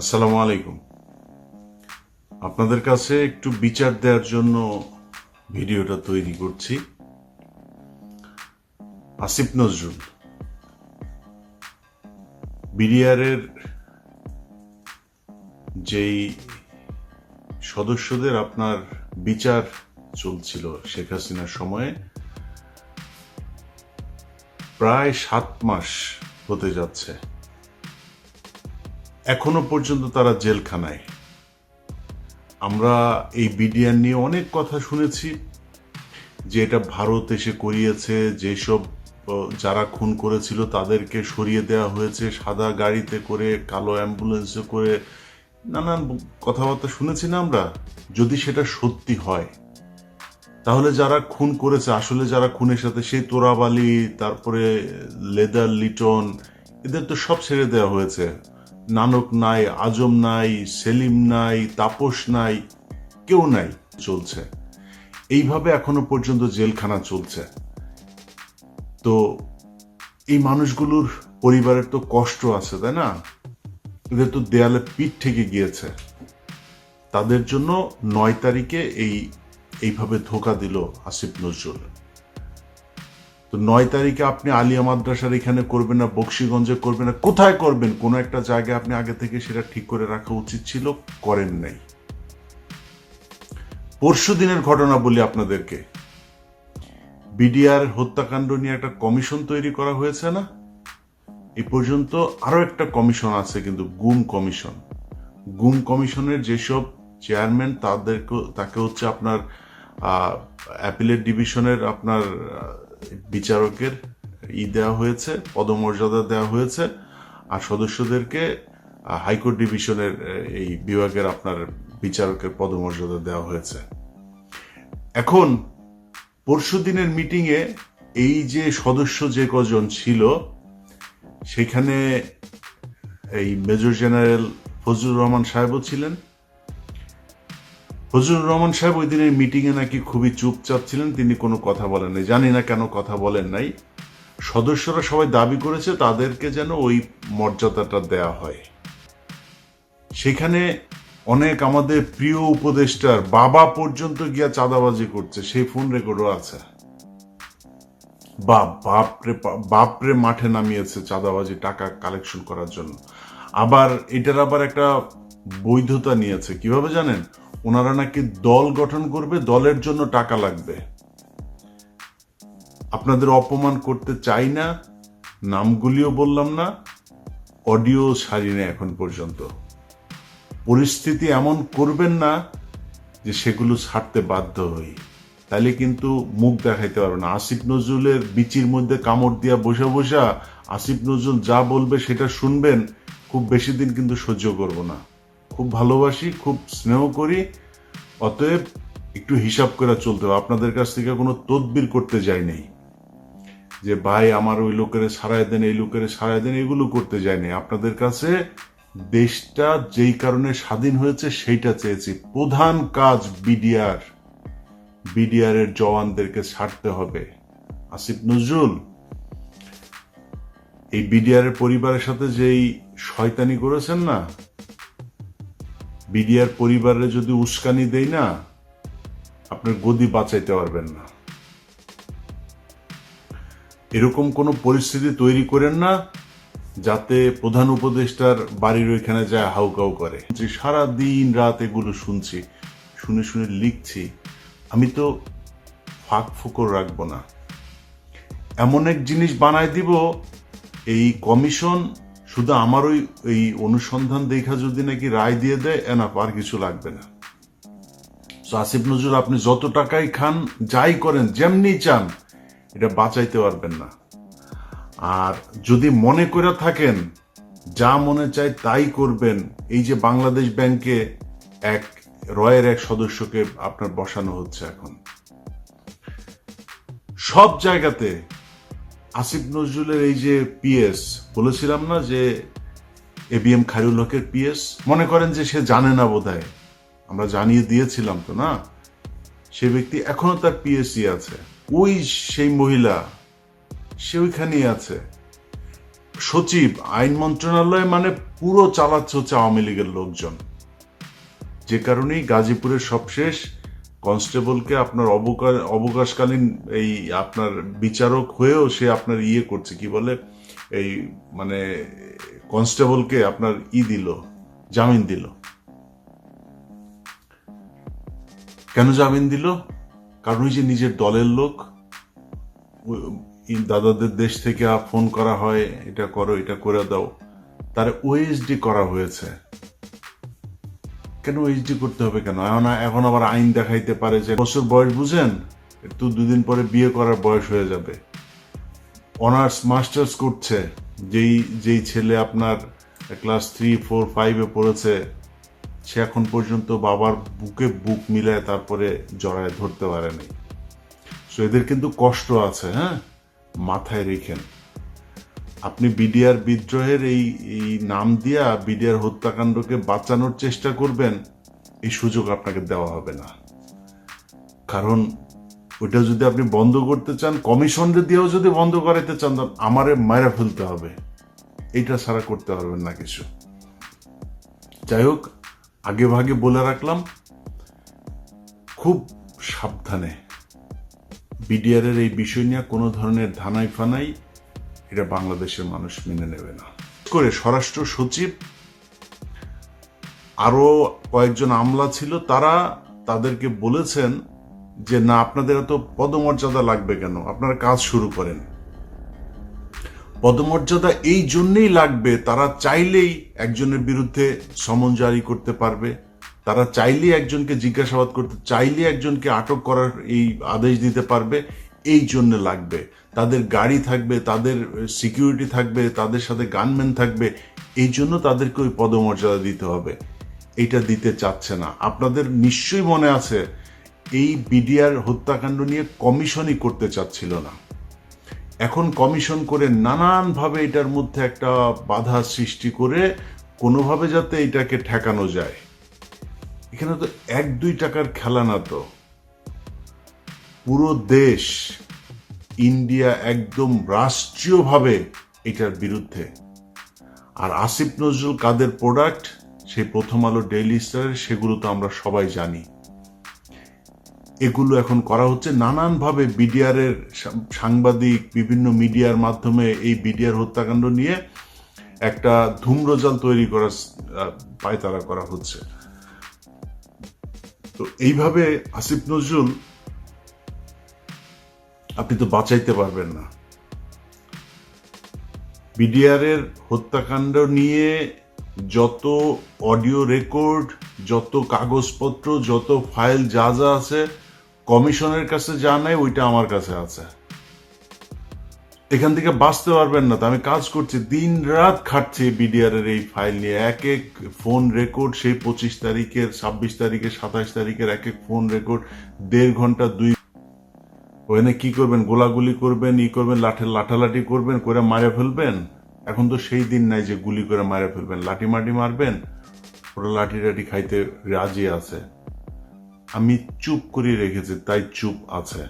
আসসালামু আলাইকুম। আপনাদের কাছে একটু বিচার দেওয়ার জন্য ভিডিওটা তৈরি করছি। আসিফ নজরুল, বিডিআরের যেই সদস্যদের আপনার বিচার চলছিল শেখ হাসিনার সময়ে, প্রায় সাত মাস হতে যাচ্ছে। এখনও পর্যন্ত তারা জেলখানায়। আমরা এই বিডিআর নিয়ে অনেক কথা শুনেছি, যে এটা ভারত এসে করিয়েছে, যেসব যারা খুন করেছিল তাদেরকে সরিয়ে দেওয়া হয়েছে, সাদা গাড়িতে করে, কালো অ্যাম্বুলেন্সে করে, নানান কথাবার্তা শুনেছি না আমরা? যদি সেটা সত্যি হয়, তাহলে যারা খুন করেছে, আসলে যারা খুনের সাথে, সেই তোরাবালি, তারপরে লেদার লিটন, এদের তো সব ছেড়ে দেওয়া হয়েছে। নানক নাই, আজম নাই, সেলিম নাই, তাপস নাই, কেউ নাই চলছে। এইভাবে এখনও পর্যন্ত জেলখানা চলছে। তো এই মানুষগুলোর পরিবারের তো কষ্ট আছে, তাই না? এদের তো দেয়ালে পিঠ থেকে গিয়েছে। তাদের জন্য নয় তারিখে এই, এইভাবে ধোকা দিল আসিফ নজরুল। তো নয় তারিখে আপনি আলিয়া মাদ্রাসার এখানে করবেন না, বক্সিগঞ্জে করবেন না, কোথায় করবেন? কোনো একটা জায়গায় আপনি আগে থেকে সেটা ঠিক করে রাখা উচিত ছিল, করেন নাই। পরশু দিনের ঘটনা বলি আপনাদেরকে। বিডিআর হত্যাকাণ্ড নিয়ে একটা কমিশন তৈরি করা হয়েছে না? এ পর্যন্ত আরও একটা কমিশন আছে কিন্তু গুম কমিশন। গুম কমিশনের যেসব চেয়ারম্যান তাদেরকে তাকে হচ্ছে আপনার অ্যাপিলেট ডিভিশনের আপনার বিচারকের ই দেওয়া হয়েছে, পদমর্যাদা দেওয়া হয়েছে, আর সদস্যদেরকে হাইকোর্ট ডিভিশনের এই বিভাগের আপনার বিচারকের পদমর্যাদা দেওয়া হয়েছে। এখন, পরশু দিনের মিটিংয়ে এই যে সদস্য যে কজন ছিল, সেখানে এই মেজর জেনারেল ফজলুর রহমান সাহেবও ছিলেন ফজলুর রহমান সাহেব ওই দিনের মিটিংয়ে নাকি খুবই চুপচাপ ছিলেন, তিনি কোনো কথা বলেন নাই। জানি না কেন কথা বলেন নাই। সদস্যরা সবাই দাবি করেছে তাদেরকে যেন ওই মর্যাদাটা দেয়া হয়। সেখানে অনেক আমাদের প্রিয় উপদেষ্টার বাবা পর্যন্ত গিয়া চাঁদাবাজি করছে, সেই ফোন রেকর্ডও আছে। বাপ বাপরে বাপরে মাঠে নামিয়েছে চাঁদাবাজি, টাকা কালেকশন করার জন্য। আবার এটার আবার একটা বৈধতা নিয়েছে, কীভাবে জানেন? ওনারা নাকি দল গঠন করবে, দলের জন্য টাকা লাগবে। আপনাদের অপমান করতে চাই না, নামগুলিও বললাম না, অডিও ছাড়ি না এখন পর্যন্ত। পরিস্থিতি এমন করবেন না যে সেগুলো ছাড়তে বাধ্য হই। তাহলে কিন্তু মুখ দেখাইতে পারবে না। আসিফ নজরুলের বিচির মধ্যে কামড় দিয়া বসে বসা আসিফ নজরুল যা বলবে সেটা শুনবেন, খুব বেশি দিন কিন্তু সহ্য করব না। খুব ভালোবাসি, খুব স্নেহ করি, অতএব একটু হিসাব করে চলতে হবে। আপনাদের কাছ থেকে কোনো তদবির করতে যাই নেই। যে ভাই আমার ওই লোকের সারাই দেন, এই লোকের সারাই দেন, এগুলো করতে যায়নি আপনাদের কাছে দেশটা যেই কারণে স্বাধীন হয়েছে সেইটা চেয়েছি। প্রধান কাজ বিডিআর। বিডিআর এর জওয়ানদেরকে ছাড়তে হবে। আসিফ নজরুল, এই বিডিআর এর পরিবারের সাথে যেই শয়তানি করেছেন না বিডিআর পরিবারে যদি উস্কানি দেই না, আপনার গদি বাঁচাইতে পারবেন না। এরকম কোনো পরিস্থিতি তৈরি করেন না, যাতে প্রধান উপদেষ্টার বাড়ির ওইখানে যায় হাউকাউ করে। যে সারা দিন রাত এগুলো শুনছি, শুনে শুনে লিখছি, আমি তো ফাঁক ফুকর রাখব না। এমন এক জিনিস বানায় দিব, এই কমিশন শুধু আমার ওই এই অনুসন্ধান দেখা যদি নাকি রায় দিয়ে দেয় এনা আর কিছু লাগবে না। আসিফ নজরুল, আপনি যত টাকাই খান, যাই করেন, যেমনি চান, এটা বাঁচাইতে পারবেন না। আর যদি মনে করে থাকেন, যা মনে চায় তাই করবেন। এই যে বাংলাদেশ ব্যাংকে এক, রয়ের এক সদস্যকে আপনার বসানো হচ্ছে এখন। সব জায়গাতে আসিফ নজরুলের এই যে পিএস, বলেছিলাম না যে এবিএম খায়রুল হকের পিএস? মনে করেন যে সে জানে না বোধহয়। আমরা জানিয়ে দিয়েছিলাম তো, না? সে ব্যক্তি এখনও তার পিএসসি আছে। ওই সেই মহিলা, সে ওইখানেই আছে। সচিব, আইন মন্ত্রণালয় মানে পুরো চালাচ্ছে হচ্ছে আওয়ামী লীগের লোকজন। যে কারণেই গাজীপুরের সবশেষ কনস্টেবলকে আপনার অবকাশ অবকাশকালীন এই আপনার বিচারক হয়েও সে আপনার ইয়ে করছে, কি বলে? এই মানে কনস্টেবলকে আপনার ই দিল, জামিন দিল। কেন জামিন দিল? কারণ ওই যে নিজের দলের লোক দাদাদের দেশ থেকে ফোন করা হয়, এটা করো, এটা করে দাও। তার ওএসডি করা হয়েছে। কেন ওএসডি করতে হবে কেন? এখন এখন আবার আইন দেখাইতে পারে যে বছর বয়স বুঝেন একটু দুদিন পরে বিয়ে করার বয়স হয়ে যাবে। অনার্স, মাস্টার্স করছে, যেই যেই ছেলে আপনার ক্লাস থ্রি, ফোর ফাইভে পড়েছে, সে এখন পর্যন্ত বাবার বুকে বুক মিলায় তারপরে জড়ায় ধরতে পারেনি। সো এদের কিন্তু কষ্ট আছে হ্যাঁ? মাথায় রেখেন। আপনি বিডিআর বিদ্রোহের এই এই নাম দিয়া বিডিআর হত্যাকাণ্ডকে বাঁচানোর চেষ্টা করবেন, এই সুযোগ আপনাকে দেওয়া হবে না। কারণ ওইটা যদি আপনি বন্ধ করতে চান, কমিশনরে দিয়েও যদি বন্ধ করাইতে চান, তো আমারে মায়েরা ফেলতে হবে। এইটা ছাড়া করতে পারবেন না কিছু। যাই হোক, আগে ভাগে বলে রাখলাম, খুব সাবধানে বিডিআর এর এই বিষয় নিয়ে কোনো ধরনের ধানাই ফানাই এটা বাংলাদেশের মানুষ মেনে নেবে না। করে স্বরাষ্ট্র সচিব, আরও কয়েকজন আমলা ছিল, তারা তাদেরকে বলেছেন যে, না, আপনাদের এত পদমর্যাদা লাগবে কেন? আপনারা কাজ শুরু করেন। পদমর্যাদা এই জন্যই লাগবে, তারা চাইলেই একজনের বিরুদ্ধে সমন জারি করতে পারবে। তারা চাইলেই একজনকে জিজ্ঞাসাবাদ করতে চাইলে একজনকে আটক করার এই আদেশ দিতে পারবে। এই জন্য লাগবে। তাদের গাড়ি থাকবে, তাদের সিকিউরিটি থাকবে, তাদের সাথে গানম্যান থাকবে, এই জন্য তাদেরকে ওই পদমর্যাদা দিতে হবে। এটা দিতে চাচ্ছে না। আপনাদের নিশ্চয়ই মনে আছে, এই বিডিআর হত্যাকাণ্ড নিয়ে কমিশনই করতে চাচ্ছিল না। এখন কমিশন করে নানানভাবে এটার মধ্যে একটা বাধা সৃষ্টি করে কোনোভাবে যাতে এটাকে ঠেকানো যায়। এখানে তো এক দুই টাকার খেলা না তো। পুরো দেশ ইন্ডিয়া একদম রাষ্ট্রীয়ভাবে এটার বিরুদ্ধে। আর আসিফ নজরুল কাদের প্রোডাক্ট সেই প্রথম আলো ডেইলি স্টারের সেগুলো তো আমরা সবাই জানি। এগুলো এখন করা হচ্ছে নানানভাবে বিডিআর এর সাংবাদিক, বিভিন্ন মিডিয়ার মাধ্যমে এই বিডিআর হত্যাকাণ্ড নিয়ে একটা ধূম্রজাল তৈরি করার পায়তারা করা হচ্ছে। তো এইভাবে আসিফ নজরুল আপনি তো বাঁচাইতে পারবেন না। বিডিআর এর হত্যাকাণ্ড নিয়ে যত অডিও রেকর্ড, যত কাগজপত্র, যত ফাইল যা যা আছে, কমিশনের কাছে যা নাই, ওইটা আমার কাছে আছে। এখান থেকে বাঁচতে পারবেন না, তো আমি কাজ করছি দিন রাত খাটছি বিডিআর এর এই ফাইল নিয়ে। এক এক ফোন রেকর্ড, সেই পঁচিশ তারিখের, ছাব্বিশ তারিখের, সাতাশ তারিখের এক এক ফোন রেকর্ড, দেড় ঘণ্টা, দুই ওখানে কি করবেন? গোলাগুলি করবেন, ই করবেন, লাঠে লাঠালাঠি করবেন, করে মারে ফেলবেন? এখন তো সেই দিন নাই যে গুলি করে মারে ফেলবেন। লাঠি মাটি মারবেন ওরা লাঠি টাঠি খাইতে রাজি আছে। আমি চুপ করে রেখেছি, তাই চুপ আছে।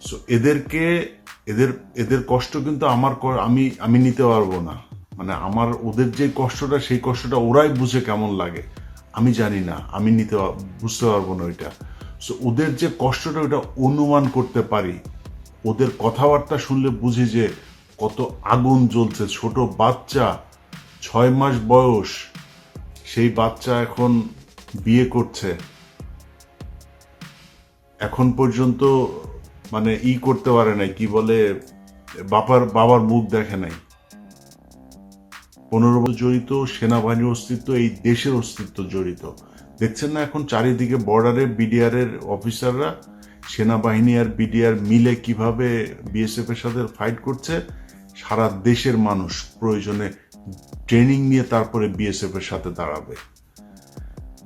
সো এদেরকে, এদের এদের কষ্ট কিন্তু আমার আমি আমি নিতে পারব না। মানে আমার, ওদের যে কষ্টটা, সেই কষ্টটা ওরাই বুঝে কেমন লাগে। আমি জানি না, আমি নিতে বুঝতে পারব না ওইটা। সো ওদের যে কষ্টটা ওটা অনুমান করতে পারি, ওদের কথাবার্তা শুনলে বুঝি যে কত আগুন জ্বলছে। ছোট বাচ্চা, ছয় মাস বয়স, সেই বাচ্চা এখন বিয়ে করছে। এখন পর্যন্ত মানে ই করতে পারে নাই, কি বলে বাবার বাবার মুখ দেখে নাই। পনেরো জড়িত, সেনাবাহিনীর অস্তিত্ব, এই দেশের অস্তিত্ব জড়িত। দেখছেন না এখন চারিদিকে বর্ডারে বিডিআর এর অফিসাররা সেনাবাহিনী আর বিডিআর মিলে কীভাবে বিএসএফ এর সাথে ফাইট করছে? সারা দেশের মানুষ প্রয়োজনে ট্রেনিং নিয়ে তারপরে বিএসএফ এর সাথে দাঁড়াবে।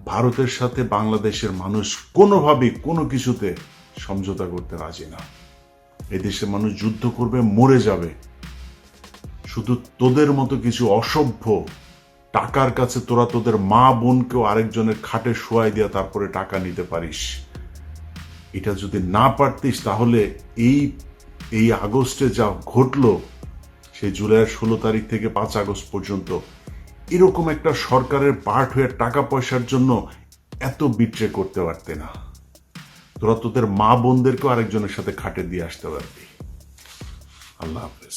ভারতের সাথে বাংলাদেশের মানুষ কোনোভাবেই কোনো কিছুতে সমঝোতা করতে রাজি না। এই দেশের মানুষ যুদ্ধ করবে, মরে যাবে। শুধু তোদের মতো কিছু অসভ্য টাকার কাছে তোরা তোদের মা বোনকেও আরেকজনের খাটে শোয়াই দিয়া তারপরে টাকা নিতে পারিস। এটা যদি না পারতিস, তাহলে এই এই আগস্টে যা ঘটলো, সেই জুলাইয়ের ষোলো তারিখ থেকে পাঁচ আগস্ট পর্যন্ত, এরকম একটা সরকারের পার্ট হয়ে টাকা পয়সার জন্য এত বিট্রে করতে পারতে না। তোরা তোদের মা বোনদেরকেও আরেকজনের সাথে খাটে দিয়ে আসতে পারবি। আল্লাহ হাফেজ।